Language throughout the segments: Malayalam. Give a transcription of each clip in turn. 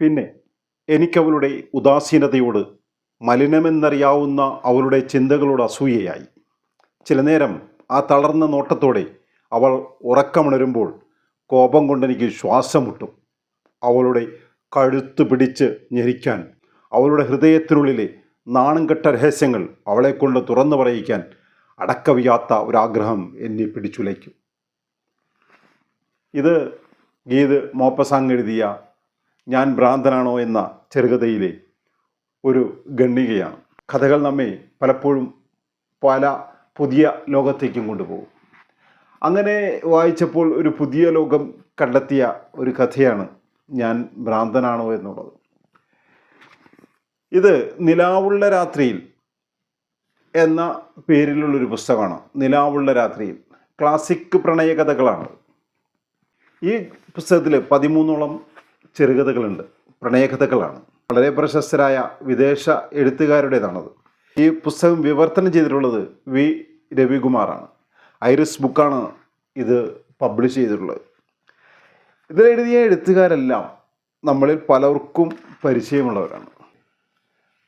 പിന്നെ എനിക്കവളുടെ ഉദാസീനതയോട് മലിനമെന്നറിയാവുന്ന അവളുടെ ചിന്തകളോട് അസൂയയായി. ചില നേരം ആ തളർന്ന നോട്ടത്തോടെ അവൾ ഉറക്കമുണരുമ്പോൾ കോപം കൊണ്ടെനിക്ക് ശ്വാസം മുട്ടും അവളുടെ കഴുത്ത് പിടിച്ച് ഞെരിക്കാൻ അവളുടെ ഹൃദയത്തിനുള്ളിലെ നാണം കെട്ട രഹസ്യങ്ങൾ അവളെക്കൊണ്ട് തുറന്നു പറയിക്കാൻ അടക്കവിയാത്ത ഒരാഗ്രഹം എന്നെ പിടിച്ചുലയ്ക്കും. ഇത് ഗീത് മോപ്പസാങ് എഴുതിയ ഞാൻ ഭ്രാന്തനാണോ എന്ന ചെറുകഥയിലെ ഒരു ഗണ്ണികയാണ് കഥകൾ നമ്മെ പലപ്പോഴും പല പുതിയ ലോകത്തേക്കും കൊണ്ടുപോകും. അങ്ങനെ വായിച്ചപ്പോൾ ഒരു പുതിയ ലോകം കണ്ടെത്തിയ ഒരു കഥയാണ് ഞാൻ ഭ്രാന്തനാണോ എന്നുള്ളത്. ഇത് നിലാവുള്ള രാത്രിയിൽ എന്ന പേരിലുള്ളൊരു പുസ്തകമാണ്. നിലാവുള്ള രാത്രിയിൽ. ക്ലാസിക് പ്രണയകഥകളാണ്. ഈ പുസ്തകത്തിൽ പതിമൂന്നോളം ചെറുകഥകളുണ്ട്. പ്രണയകഥകളാണ്. വളരെ പ്രശസ്തരായ വിദേശ എഴുത്തുകാരുടേതാണത്. ഈ പുസ്തകം വിവർത്തനം ചെയ്തിട്ടുള്ളത് വി. രവികുമാറാണ്. ഐറിസ് ബുക്കാണ് ഇത് പബ്ലിഷ് ചെയ്തിട്ടുള്ളത്. ഇതിലെഴുതിയ എഴുത്തുകാരെല്ലാം നമ്മളിൽ പലർക്കും പരിചയമുള്ളവരാണ്.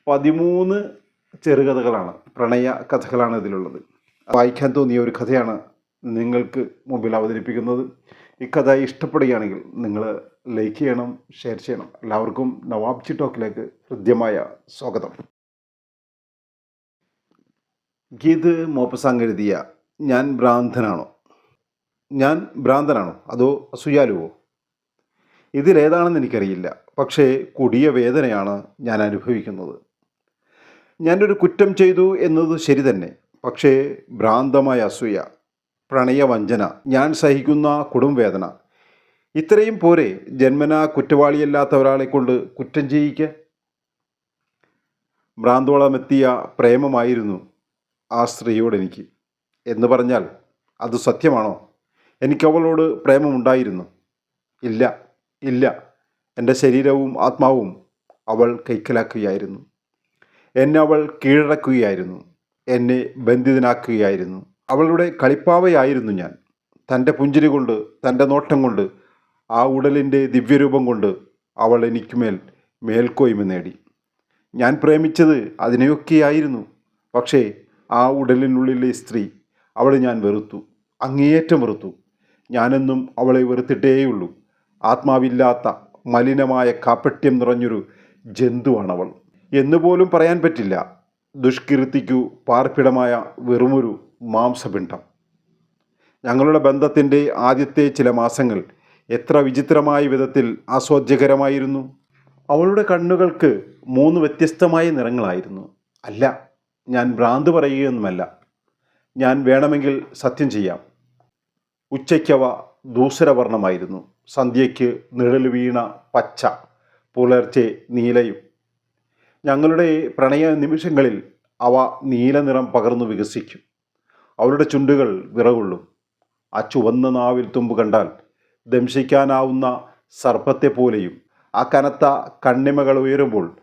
പതിമൂന്ന് ചെറുകഥകളാണ് പ്രണയ കഥകളാണ് ഇതിലുള്ളത്. വായിക്കാൻ തോന്നിയ ഒരു കഥയാണ് നിങ്ങൾക്ക് മുമ്പിൽ അവതരിപ്പിക്കുന്നത്. ഈ കഥ ഇഷ്ടപ്പെടുകയാണെങ്കിൽ നിങ്ങൾ ലൈക്ക് ചെയ്യണം ഷെയർ ചെയ്യണം. എല്ലാവർക്കും നവാബ്ജി ടോക്കിലേക്ക് ഹൃദ്യമായ സ്വാഗതം. ഗീത് മോപ്പസാങ് എഴുതിയ ഞാൻ ഭ്രാന്തനാണോ? ഞാൻ ഭ്രാന്തനാണോ? അതോ അസൂയാലുവോ? ഇതിലേതാണെന്ന് എനിക്കറിയില്ല. പക്ഷേ കൊടിയ വേദനയാണ് ഞാൻ അനുഭവിക്കുന്നത്. ഞാനൊരു കുറ്റം ചെയ്തു എന്നത് ശരി തന്നെ. പക്ഷേ ഭ്രാന്തമായ അസൂയ പ്രണയവഞ്ചന ഞാൻ സഹിക്കുന്ന കുടുംബവേദന ഇത്രയും പോരെ ജന്മനാ കുറ്റവാളിയല്ലാത്ത ഒരാളെ കൊണ്ട് കുറ്റം ചെയ്യിക്ക? ഭ്രാന്തോളമെത്തിയ പ്രേമമായിരുന്നു ആ സ്ത്രീയോട് എനിക്ക്. എന്ന് പറഞ്ഞാൽ അത് സത്യമാണോ? എനിക്കവളോട് പ്രേമമുണ്ടായിരുന്നു. ഇല്ല ഇല്ല. എന്റെ ശരീരവും ആത്മാവും അവൾ കൈക്കലാക്കുകയായിരുന്നു. എന്നെ അവൾ കീഴടക്കുകയായിരുന്നു. എന്നെ ബന്ധിതനാക്കുകയായിരുന്നു. അവളുടെ കളിപ്പാവയായിരുന്നു ഞാൻ. തന്റെ പുഞ്ചിരി കൊണ്ട് തന്റെ നോട്ടം കൊണ്ട് ആ ഉടലിന്റെ ദിവ്യരൂപം കൊണ്ട് അവൾ എനിക്കുമേൽ മേൽക്കോയ്മ നേടി. ഞാൻ പ്രേമിച്ചത് അതിനെയൊക്കെയായിരുന്നു. പക്ഷേ ആ ഉടലിനുള്ളിലെ സ്ത്രീ അവളെ ഞാൻ വെറുത്തു അങ്ങേയറ്റം വെറുത്തു. ഞാനെന്നും അവളെ വെറുത്തിട്ടേയുള്ളൂ. ആത്മാവില്ലാത്ത മലിനമായ കാപ്പട്യം നിറഞ്ഞൊരു ജന്തുവാണവൾ. എന്നുപോലും പറയാൻ പറ്റില്ല. ദുഷ്കീർത്തിക്കു പാർപ്പിടമായ വെറുമൊരു മാംസപിണ്ഡം. ഞങ്ങളുടെ ബന്ധത്തിന്റെ ആദ്യത്തെ ചില മാസങ്ങൾ എത്ര വിചിത്രമായ വിധത്തിൽ ആസ്വാദ്യകരമായിരുന്നു. അവളുടെ കണ്ണുകൾക്ക് മൂന്ന് വ്യത്യസ്തമായ നിറങ്ങളായിരുന്നു. അല്ല ഞാൻ ഭ്രാന്ത് പറയുകയൊന്നുമല്ല. ഞാൻ വേണമെങ്കിൽ സത്യം ചെയ്യാം. ഉച്ചയ്ക്കവ ദൂസരവർണമായിരുന്നു സന്ധ്യയ്ക്ക് നിഴൽ വീണ പച്ച പുലർച്ചെ നീലയും. ഞങ്ങളുടെ പ്രണയ നിമിഷങ്ങളിൽ അവ നീലനിറം പകർന്നു വികസിക്കും. അവളുടെ ചുണ്ടുകൾ വിറകൊള്ളും. ആ ചുവന്ന നാവിൽ തുമ്പ് കണ്ടാൽ ദംശിക്കാനാവുന്ന സർപ്പത്തെ പോലെയും ആ കനത്ത കണ്ണിമകൾ ഉയരുമ്പോൾ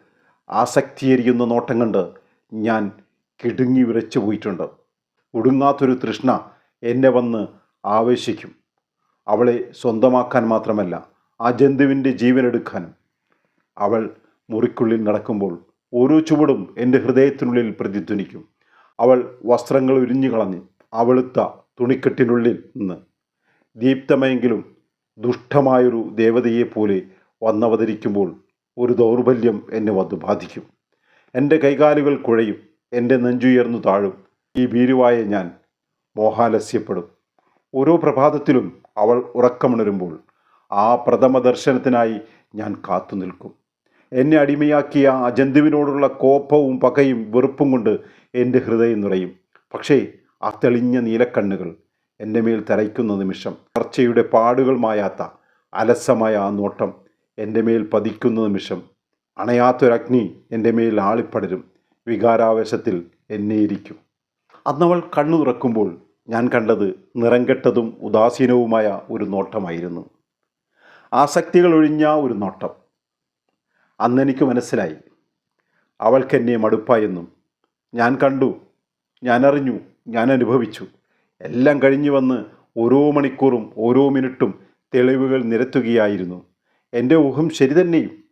ആസക്തിയെരിയുന്ന നോട്ടം കണ്ട് ഞാൻ കിടുങ്ങി വിറച്ചു പോയിട്ടുണ്ട്. ഒടുങ്ങാത്തൊരു തൃഷ്ണ എന്നെ വന്ന് ആവേശിക്കും. അവളെ സ്വന്തമാക്കാൻ മാത്രമല്ല ആ ജന്തുവിന്റെ ജീവനെടുക്കാനും അവൾ മുറിക്കുള്ളിൽ നടക്കുമ്പോൾ ഓരോ ചുവടും എന്റെ ഹൃദയത്തിനുള്ളിൽ പ്രതിധ്വനിക്കും. അവൾ വസ്ത്രങ്ങൾ ഉരിഞ്ഞു കളഞ്ഞ് അവളുത്ത തുണിക്കെട്ടിനുള്ളിൽ നിന്ന്. ദീപ്തമെങ്കിലും ദുഷ്ടമായൊരു ദേവതയെപ്പോലെ വന്നവതരിക്കുമ്പോൾ ഒരു ദൗർബല്യം എന്നെ വന്ന് ബാധിക്കും. എന്റെ കൈകാലുകൾ കുഴയും എന്റെ നെഞ്ചുയർന്നു താഴും. ഈ ഭീരുവായ ഞാൻ മോഹാലസ്യപ്പെടും. ഓരോ പ്രഭാതത്തിലും അവൾ ഉറക്കമുണരുമ്പോൾ ആ പ്രഥമ ദർശനത്തിനായി ഞാൻ കാത്തു നിൽക്കും എന്നെ അടിമയാക്കിയ ആ ജന്തുവിനോടുള്ള കോപവും പകയും വെറുപ്പും കൊണ്ട് എന്റെ ഹൃദയം നിറയും. പക്ഷേ ആ തെളിഞ്ഞ നീലക്കണ്ണുകൾ എന്റെ മേൽ തരയ്ക്കുന്ന നിമിഷം ചർച്ചയുടെ പാടുകൾ മായാത്ത അലസമായ ആ നോട്ടം എന്റെ മേൽ പതിക്കുന്ന നിമിഷം അണയാത്തൊരഗ്നി എന്റെ മേൽ ആളിപ്പടരും വികാരാവേശത്തിൽ എന്നെ ഇരിക്കും അന്നവൾ കണ്ണു തുറക്കുമ്പോൾ ഞാൻ കണ്ടത് നിറം കെട്ടതും ഉദാസീനവുമായ ഒരു നോട്ടമായിരുന്നു. ആസക്തികൾ ഒഴിഞ്ഞ ഒരു നോട്ടം. അന്നെനിക്ക് മനസ്സിലായി. അവൾക്കെന്നെ മടുപ്പായെന്നും ഞാൻ കണ്ടു ഞാൻ അറിഞ്ഞു ഞാൻ അനുഭവിച്ചു. എല്ലാം കഴിഞ്ഞു വന്ന് ഓരോ മണിക്കൂറും ഓരോ മിനിറ്റും തെളിവുകൾ നിരത്തുകയായിരുന്നു. എന്റെ ഊഹം ശരി തന്നെയും.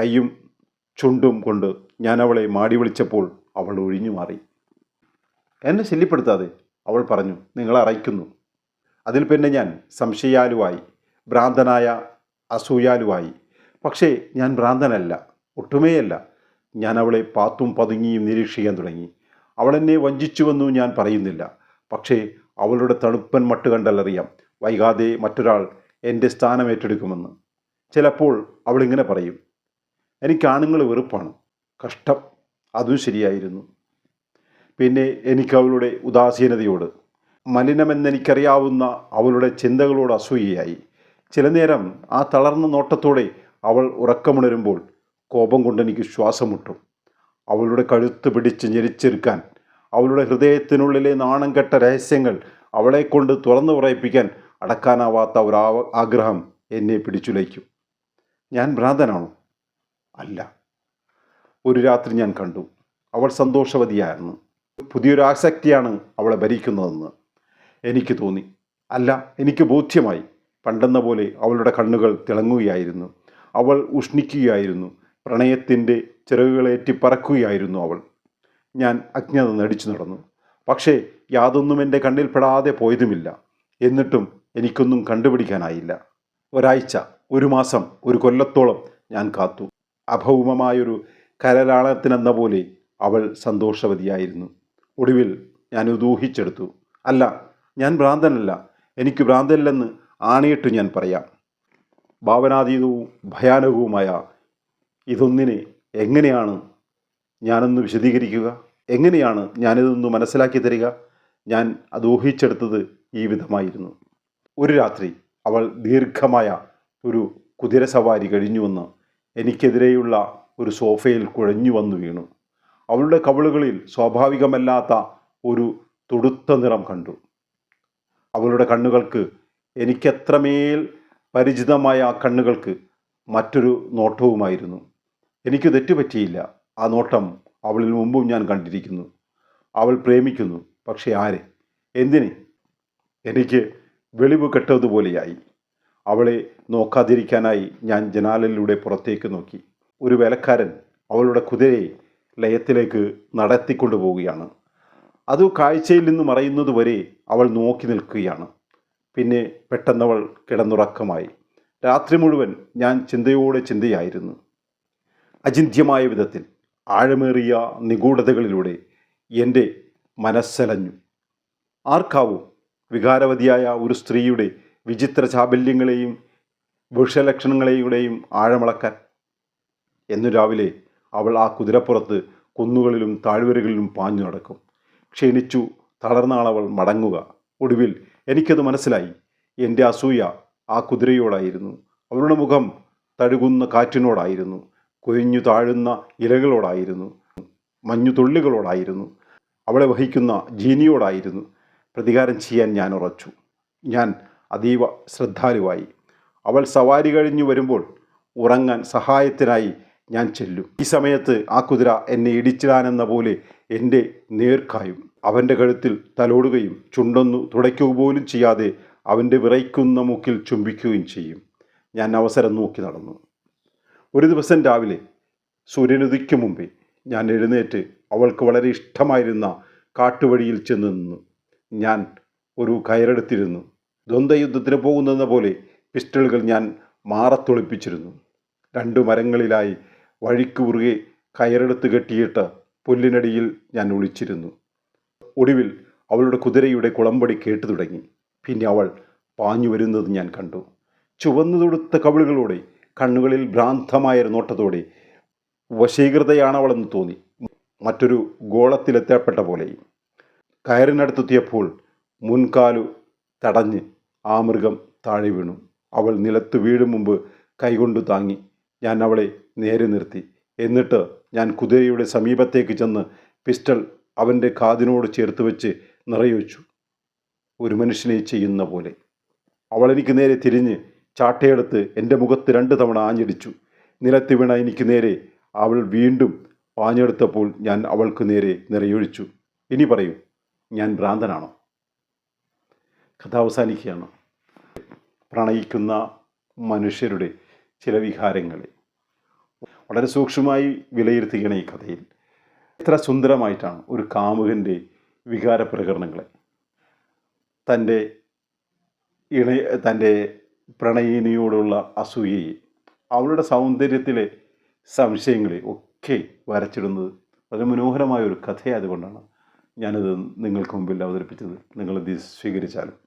കൈയും ചുണ്ടും കൊണ്ട് ഞാൻ അവളെ മാടി വിളിച്ചപ്പോൾ അവൾ ഒഴിഞ്ഞു മാറി. എന്നെ ശല്യപ്പെടുത്താതെ അവൾ പറഞ്ഞു നിങ്ങൾ അറയ്ക്കുന്നു. അതിൽ പിന്നെ ഞാൻ സംശയാലുവായി ഭ്രാന്തനായ അസൂയാലുവായി പക്ഷേ ഞാൻ ഭ്രാന്തനല്ല ഒട്ടുമേയല്ല. ഞാൻ അവളെ പാത്തും പതുങ്ങിയും നിരീക്ഷിക്കാൻ തുടങ്ങി. അവളെന്നെ വഞ്ചിച്ചുവെന്നും ഞാൻ പറയുന്നില്ല. പക്ഷേ അവളുടെ തണുപ്പൻ മട്ട് കണ്ടല്ലറിയാം വൈകാതെ മറ്റൊരാൾ എന്റെ സ്ഥാനം ഏറ്റെടുക്കുമെന്ന്. ചിലപ്പോൾ അവളിങ്ങനെ പറയും എനിക്ക് ആണുങ്ങൾ വെറുപ്പാണ്. കഷ്ടം. അതും ശരിയായിരുന്നു. പിന്നെ എനിക്ക് അവളുടെ ഉദാസീനതയോട് മലിനമെന്നെനിക്കറിയാവുന്ന അവളുടെ ചിന്തകളോട് അസൂയയായി. ചില നേരം ആ തളർന്ന നോട്ടത്തോടെ അവൾ ഉറക്കമുണരുമ്പോൾ കോപം കൊണ്ടെനിക്ക് ശ്വാസം മുട്ടും അവളുടെ കഴുത്ത് പിടിച്ച് ഞെരിച്ചെടുക്കാൻ അവളുടെ ഹൃദയത്തിനുള്ളിലെ നാണം കെട്ട രഹസ്യങ്ങൾ അവളെ കൊണ്ട് തുറന്നു പറയിപ്പിക്കാൻ അടക്കാനാവാത്ത ഒരു ആഗ്രഹം എന്നെ പിടിച്ചുലയ്ക്കും. ഞാൻ ഭ്രാന്തനാണോ? അല്ല. ഒരു രാത്രി ഞാൻ കണ്ടു. അവൾ സന്തോഷവതിയായിരുന്നു. പുതിയൊരു ആസക്തിയാണ് അവളെ ഭരിക്കുന്നതെന്ന് എനിക്ക് തോന്നി. അല്ല എനിക്ക് ബോധ്യമായി. പണ്ടെന്ന പോലെ അവളുടെ കണ്ണുകൾ തിളങ്ങുകയായിരുന്നു. അവൾ ഉഷ്ണിക്കുകയായിരുന്നു. പ്രണയത്തിന്റെ ചിറകുകളേറ്റി പറക്കുകയായിരുന്നു അവൾ. ഞാൻ അജ്ഞത നടിച്ചു നടന്നു. പക്ഷേ യാതൊന്നും എന്റെ കണ്ണിൽപ്പെടാതെ പോയതുമില്ല. എന്നിട്ടും എനിക്കൊന്നും കണ്ടുപിടിക്കാനായില്ല. ഒരാഴ്ച ഒരു മാസം ഒരു കൊല്ലത്തോളം ഞാൻ കാത്തു. അഭൗമമായൊരു കരലാളത്തിനെന്ന പോലെ അവൾ സന്തോഷവതിയായിരുന്നു. ഒടുവിൽ ഞാൻ ഊഹിച്ചെടുത്തു. അല്ല ഞാൻ ഭ്രാന്തനല്ല. എനിക്ക് ഭ്രാന്തനില്ലെന്ന് ആണയിട്ട് ഞാൻ പറയാം. ഭാവനാതീതവും ഭയാനകവുമായ ഇതൊന്നിനെ എങ്ങനെയാണ് ഞാനൊന്ന് വിശദീകരിക്കുക? എങ്ങനെയാണ് ഞാനിതൊന്ന് മനസ്സിലാക്കി തരിക? ഞാൻ അത് ഊഹിച്ചെടുത്തത് ഈ വിധമായിരുന്നു. ഒരു രാത്രി അവൾ ദീർഘമായ ഒരു കുതിര കുതിരസവാരി കഴിഞ്ഞുവന്ന് എനിക്കെതിരെയുള്ള ഒരു സോഫയിൽ കുഴഞ്ഞു വന്നു വീണു. അവളുടെ കവിളുകളിൽ സ്വാഭാവികമല്ലാത്ത ഒരു തുടുത്ത നിറം കണ്ടു. അവളുടെ കണ്ണുകൾക്ക് എനിക്കെത്രമേൽ പരിചിതമായ ആ കണ്ണുകൾക്ക് മറ്റൊരു നോട്ടവുമായിരുന്നു. എനിക്ക് തെറ്റുപറ്റിയില്ല ആ നോട്ടം അവളിൽ മുമ്പും ഞാൻ കണ്ടിരിക്കുന്നു. അവൾ പ്രേമിക്കുന്നു. പക്ഷേ ആരെ? എന്തിന്? എനിക്ക് വെളിവ് കെട്ടതുപോലെയായി അവളെ നോക്കാതിരിക്കാനായി ഞാൻ ജനാലിലൂടെ പുറത്തേക്ക് നോക്കി. ഒരു വേലക്കാരൻ അവളുടെ കുതിരയെ ലയത്തിലേക്ക് നടത്തിക്കൊണ്ടു പോവുകയാണ് അത് കാഴ്ചയിൽ നിന്ന് മറയുന്നത് വരെ അവൾ നോക്കി നിൽക്കുകയാണ്. പിന്നെ പെട്ടെന്നവൾ കിടന്നുറക്കമായി. രാത്രി മുഴുവൻ ഞാൻ ചിന്തയോടെ ചിന്തയായിരുന്നു. അചിന്ത്യമായ വിധത്തിൽ ആഴമേറിയ നിഗൂഢതകളിലൂടെ എന്റെ മനസ്സലഞ്ഞു. ആർക്കാവും വികാരവതിയായ ഒരു സ്ത്രീയുടെ വിചിത്ര ചാബല്യങ്ങളെയും വൃക്ഷലക്ഷണങ്ങളെയും ആഴമളക്കാൻ? എന്നു രാവിലെ അവൾ ആ കുതിരപ്പുറത്ത് കുന്നുകളിലും താഴ്വരകളിലും പാഞ്ഞു നടക്കും. ക്ഷീണിച്ചു തളർന്നാണവൾ മടങ്ങുക. ഒടുവിൽ എനിക്കത് മനസ്സിലായി. എന്റെ അസൂയ ആ കുതിരയോടായിരുന്നു. അവളുടെ മുഖം തഴുകുന്ന കാറ്റിനോടായിരുന്നു. കൊഴിഞ്ഞു താഴുന്ന ഇലകളോടായിരുന്നു. മഞ്ഞു തുള്ളികളോടായിരുന്നു. അവളെ വഹിക്കുന്ന ജീനിയോടായിരുന്നു. പ്രതികാരം ചെയ്യാൻ ഞാൻ ഉറച്ചു. ഞാൻ അതീവ ശ്രദ്ധാലുവായി. അവൾ സവാരി കഴിഞ്ഞു വരുമ്പോൾ ഉറങ്ങാൻ സഹായത്തിനായി ഞാൻ ചെല്ലും. ഈ സമയത്ത് ആ കുതിര എന്നെ ഇടിച്ചിടാനെന്ന പോലെ എന്റെ നേർക്കായും അവന്റെ കഴുത്തിൽ തലോടുകയും ചുണ്ടൊന്നു തുടയ്ക്കുക പോലും ചെയ്യാതെ അവന്റെ വിറയ്ക്കുന്ന മൂക്കിൽ ചുംബിക്കുകയും ചെയ്യും. ഞാൻ അവസരം നോക്കി നടന്നു. ഒരു ദിവസം രാവിലെ സൂര്യനുദിക്കും മുമ്പേ ഞാൻ എഴുന്നേറ്റ് അവൾക്ക് വളരെ ഇഷ്ടമായിരുന്ന കാട്ടുവഴിയിൽ ചെന്ന് നിന്നു. ഞാൻ ഒരു കയറെടുത്തിരുന്നു. ദ്വന്ദ്വയുദ്ധത്തിന് പോകുന്നെന്ന പോലെ പിസ്റ്റളുകൾ ഞാൻ മാറത്തൊളിപ്പിച്ചിരുന്നു. രണ്ടു മരങ്ങളിലായി വഴിക്ക് കുറുകെ കയറെടുത്ത് കെട്ടിയിട്ട് പുല്ലിനടിയിൽ ഞാൻ ഒളിച്ചിരുന്നു. ഒടുവിൽ അവളുടെ കുതിരയുടെ കുളമ്പടി കേട്ടു തുടങ്ങി. പിന്നെ അവൾ പാഞ്ഞു വരുന്നത് ഞാൻ കണ്ടു. ചുവന്നു തൊടുത്ത കവിളുകളോടെ കണ്ണുകളിൽ ഭ്രാന്തമായ ഒരു നോട്ടത്തോടെ വശീകൃതയാണവളെന്ന് തോന്നി. മറ്റൊരു ഗോളത്തിലെത്തപ്പെട്ട പോലെ. കയറിനടുത്തെത്തിയപ്പോൾ മുൻകാലു തടഞ്ഞ് ആ മൃഗം താഴെ വീണു. അവൾ നിലത്ത് വീഴും മുമ്പ് കൈകൊണ്ടു താങ്ങി. ഞാൻ അവളെ നേരെ നിർത്തി. എന്നിട്ട് ഞാൻ കുതിരയുടെ സമീപത്തേക്ക് ചെന്ന് പിസ്റ്റൾ അവന്റെ കാതിനോട് ചേർത്ത് വെച്ച് നിറയൊഴിച്ചു ഒരു മനുഷ്യനെ ചെയ്യുന്ന പോലെ. അവൾ എനിക്ക് നേരെ തിരിഞ്ഞ് ചാട്ടയെടുത്ത് എന്റെ മുഖത്ത് രണ്ട് തവണ ആഞ്ഞടിച്ചു. നിലത്ത് വീണ എനിക്ക് നേരെ അവൾ വീണ്ടും പാഞ്ഞെടുത്തപ്പോൾ ഞാൻ അവൾക്ക് നേരെ നിറയൊഴിച്ചു. ഇനി പറയൂ ഞാൻ ഭ്രാന്തനാണോ? കഥ അവസാനിക്കുകയാണ്. പ്രണയിക്കുന്ന മനുഷ്യരുടെ ചില വികാരങ്ങളെ. വളരെ സൂക്ഷ്മമായി വിലയിരുത്തുകയാണ് ഈ കഥയിൽ. എത്ര സുന്ദരമായിട്ടാണ് ഒരു കാമുകന്റെ വികാര പ്രകടനങ്ങളെ തന്റെ ഇണ തന്റെ പ്രണയിനിയോടുള്ള അസൂയയെ അവളുടെ സൗന്ദര്യത്തിലെ സംശയങ്ങളെ ഒക്കെ വരച്ചിടുന്നത് വളരെ മനോഹരമായ ഒരു കഥയായതുകൊണ്ടാണ് ഞാനത് നിങ്ങൾക്ക് മുമ്പിൽ അവതരിപ്പിച്ചത്. നിങ്ങളിത് സ്വീകരിച്ചാലും.